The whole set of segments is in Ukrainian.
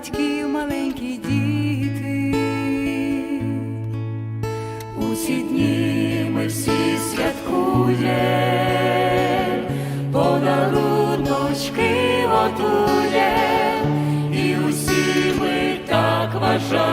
батьків маленькі діти. Усі дні ми всі святкуємо, подаруночки готує, і усі ми так вважаєм,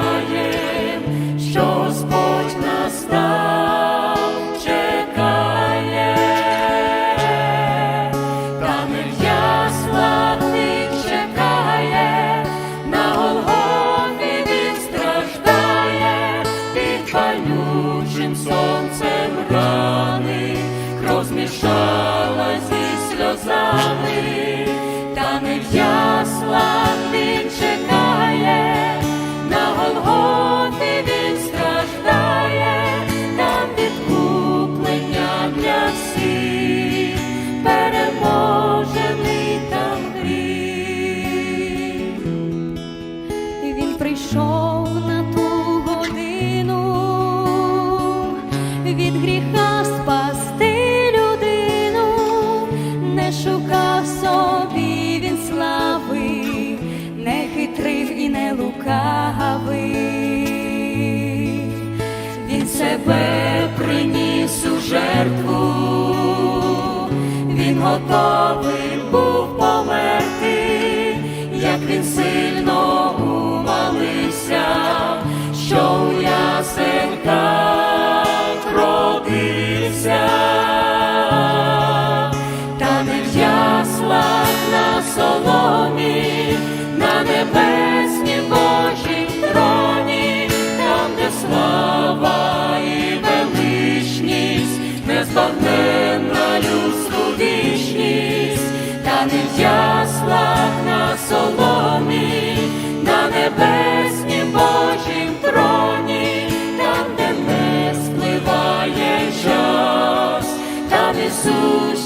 змішала зі сльозами, та не в він чекає, на Голгофі він страждає, там відкуплення для всіх, переможений там гріх. І він прийшов готовий був померти, як він сильно умолився, що у ясенках родився, та не в яслах на соломі, на небесні, Божій троні, там, де слава і величність не збагне. не в яслах на соломі, на небесні Божім троні, там, де не спливає час, там Ісус